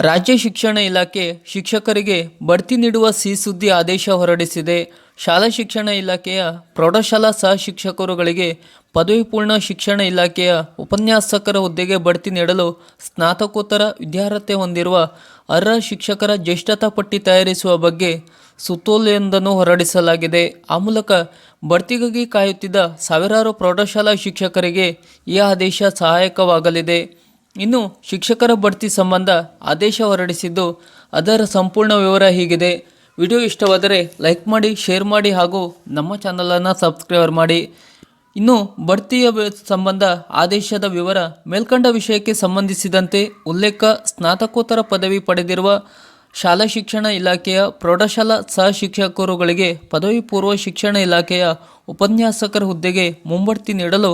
ರಾಜ್ಯ ಶಿಕ್ಷಣ ಇಲಾಖೆ ಶಿಕ್ಷಕರಿಗೆ ಬಡ್ತಿ ನೀಡುವ ಸಿ ಸುದ್ದಿ ಆದೇಶ ಹೊರಡಿಸಿದೆ. ಶಾಲಾ ಶಿಕ್ಷಣ ಇಲಾಖೆಯ ಪ್ರೌಢಶಾಲಾ ಸಹ ಶಿಕ್ಷಕರುಗಳಿಗೆ ಪದವಿ ಪೂರ್ಣ ಶಿಕ್ಷಣ ಇಲಾಖೆಯ ಉಪನ್ಯಾಸಕರ ಹುದ್ದೆಗೆ ಬಡ್ತಿ ನೀಡಲು ಸ್ನಾತಕೋತ್ತರ ವಿದ್ಯಾರ್ಹತೆ ಹೊಂದಿರುವ ಅರ್ಹ ಶಿಕ್ಷಕರ ಜ್ಯೇಷ್ಠತಾ ಪಟ್ಟಿ ತಯಾರಿಸುವ ಬಗ್ಗೆ ಸುತ್ತೋಲೆಯೊಂದನ್ನು ಹೊರಡಿಸಲಾಗಿದೆ. ಆ ಮೂಲಕ ಬಡ್ತಿಗಾಗಿ ಕಾಯುತ್ತಿದ್ದ ಸಾವಿರಾರು ಪ್ರೌಢಶಾಲಾ ಶಿಕ್ಷಕರಿಗೆ ಈ ಆದೇಶ ಸಹಾಯಕವಾಗಲಿದೆ. ಇನ್ನು ಶಿಕ್ಷಕರ ಬಡ್ತಿ ಸಂಬಂಧ ಆದೇಶ ಹೊರಡಿಸಿದ್ದು ಅದರ ಸಂಪೂರ್ಣ ವಿವರ ಹೀಗಿದೆ. ವಿಡಿಯೋ ಇಷ್ಟವಾದರೆ ಲೈಕ್ ಮಾಡಿ, ಶೇರ್ ಮಾಡಿ ಹಾಗೂ ನಮ್ಮ ಚಾನಲನ್ನು ಸಬ್ಸ್ಕ್ರೈಬರ್ ಮಾಡಿ. ಇನ್ನು ಬಡ್ತಿಯ ಸಂಬಂಧ ಆದೇಶದ ವಿವರ ಮೇಲ್ಕಂಡ ವಿಷಯಕ್ಕೆ ಸಂಬಂಧಿಸಿದಂತೆ ಉಲ್ಲೇಖ, ಸ್ನಾತಕೋತ್ತರ ಪದವಿ ಪಡೆದಿರುವ ಶಾಲಾ ಶಿಕ್ಷಣ ಇಲಾಖೆಯ ಪ್ರೌಢಶಾಲಾ ಸಹ ಶಿಕ್ಷಕರುಗಳಿಗೆ ಪದವಿ ಪೂರ್ವ ಶಿಕ್ಷಣ ಇಲಾಖೆಯ ಉಪನ್ಯಾಸಕರ ಹುದ್ದೆಗೆ ಮುಂಬಡ್ತಿ ನೀಡಲು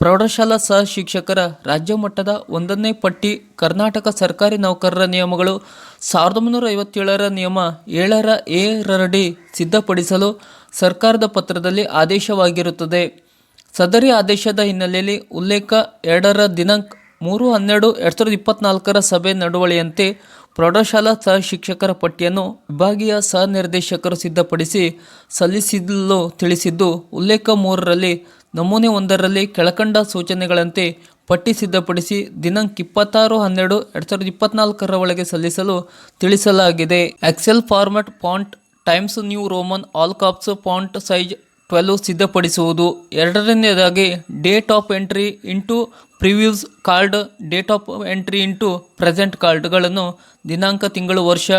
ಪ್ರೌಢಶಾಲಾ ಸಹ ಶಿಕ್ಷಕರ ರಾಜ್ಯ ಮಟ್ಟದ ಒಂದನೇ ಪಟ್ಟಿ ಕರ್ನಾಟಕ ಸರ್ಕಾರಿ ನೌಕರರ ನಿಯಮಗಳು ಸಾವಿರದ ಒಂಬೈನೂರ ಐವತ್ತೇಳರ ನಿಯಮ ಏಳರ ಏರಡಿ ಸಿದ್ಧಪಡಿಸಲು ಸರ್ಕಾರದ ಪತ್ರದಲ್ಲಿ ಆದೇಶವಾಗಿರುತ್ತದೆ. ಸದರಿ ಆದೇಶದ ಹಿನ್ನೆಲೆಯಲ್ಲಿ ಉಲ್ಲೇಖ ಎರಡರ ದಿನಾಂಕ ಮೂರು ಹನ್ನೆರಡು ಎರಡು ಸಾವಿರದ ಇಪ್ಪತ್ನಾಲ್ಕರ ಸಭೆ ನಡುವಳಿಯಂತೆ ಪ್ರೌಢಶಾಲಾ ಸಹ ಶಿಕ್ಷಕರ ಪಟ್ಟಿಯನ್ನು ವಿಭಾಗೀಯ ಸಹ ನಿರ್ದೇಶಕರು ಸಿದ್ಧಪಡಿಸಿ ಸಲ್ಲಿಸಲು ತಿಳಿಸಿದ್ದು, ಉಲ್ಲೇಖ ಮೂರರಲ್ಲಿ ನಮೂನೆ ಒಂದರಲ್ಲಿ ಕೆಳಕಂಡ ಸೂಚನೆಗಳಂತೆ ಪಟ್ಟಿ ಸಿದ್ಧಪಡಿಸಿ ದಿನಾಂಕ ಇಪ್ಪತ್ತಾರು ಹನ್ನೆರಡು ಎರಡು ಸಾವಿರದ ಇಪ್ಪತ್ನಾಲ್ಕರ ಒಳಗೆ ಸಲ್ಲಿಸಲು ತಿಳಿಸಲಾಗಿದೆ. Excel format font Times New Roman all caps font size twelve ಸಿದ್ಧಪಡಿಸುವುದು. ಎರಡರನೇದಾಗಿ date of entry into previous card date of entry into present ಕಾರ್ಡ್ಗಳನ್ನು ದಿನಾಂಕ, ತಿಂಗಳು, ವರ್ಷ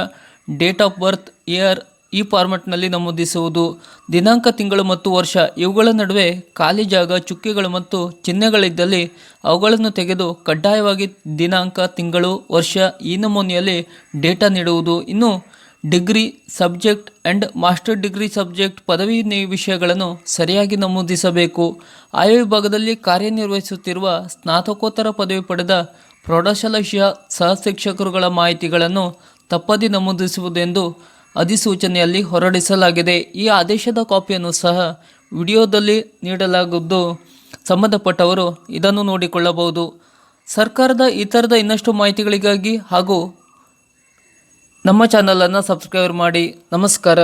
ಡೇಟ್ ಆಫ್ ಬರ್ತ್ ಇಯರ್ ಈ ಫಾರ್ಮೆಟ್ನಲ್ಲಿ ನಮೂದಿಸುವುದು ದಿನಾಂಕ, ತಿಂಗಳು ಮತ್ತು ವರ್ಷ. ಇವುಗಳ ನಡುವೆ ಖಾಲಿ ಜಾಗ, ಚುಕ್ಕೆಗಳು ಮತ್ತು ಚಿಹ್ನೆಗಳಿದ್ದಲ್ಲಿ ಅವುಗಳನ್ನು ತೆಗೆದು ಕಡ್ಡಾಯವಾಗಿ ದಿನಾಂಕ, ತಿಂಗಳು, ವರ್ಷ ಈ ನಮೂನೆಯಲ್ಲಿ ಡೇಟಾ ನೀಡುವುದು. ಇನ್ನು degree subject and master degree subject ಪದವಿ ವಿಷಯಗಳನ್ನು ಸರಿಯಾಗಿ ನಮೂದಿಸಬೇಕು. ಆಯಾ ವಿಭಾಗದಲ್ಲಿ ಕಾರ್ಯನಿರ್ವಹಿಸುತ್ತಿರುವ ಸ್ನಾತಕೋತ್ತರ ಪದವಿ ಪಡೆದ ಪ್ರೌಢಶಾಲಾ ಸಹ ಶಿಕ್ಷಕರುಗಳ ಮಾಹಿತಿಗಳನ್ನು ತಪ್ಪದೇ ನಮೂದಿಸುವುದೆಂದು ಅಧಿಸೂಚನೆಯಲ್ಲಿ ಹೊರಡಿಸಲಾಗಿದೆ. ಈ ಆದೇಶದ ಕಾಪಿಯನ್ನು ಸಹ ವಿಡಿಯೋದಲ್ಲಿ ನೀಡಲಾಗಿದ್ದು ಸಂಬಂಧಪಟ್ಟವರು ಇದನ್ನು ನೋಡಿಕೊಳ್ಳಬಹುದು. ಸರ್ಕಾರದ ಇತರದ ಇನ್ನಷ್ಟು ಮಾಹಿತಿಗಳಿಗಾಗಿ ಹಾಗೂ ನಮ್ಮ ಚಾನಲನ್ನು ಸಬ್ಸ್ಕ್ರೈಬ್ ಮಾಡಿ. ನಮಸ್ಕಾರ.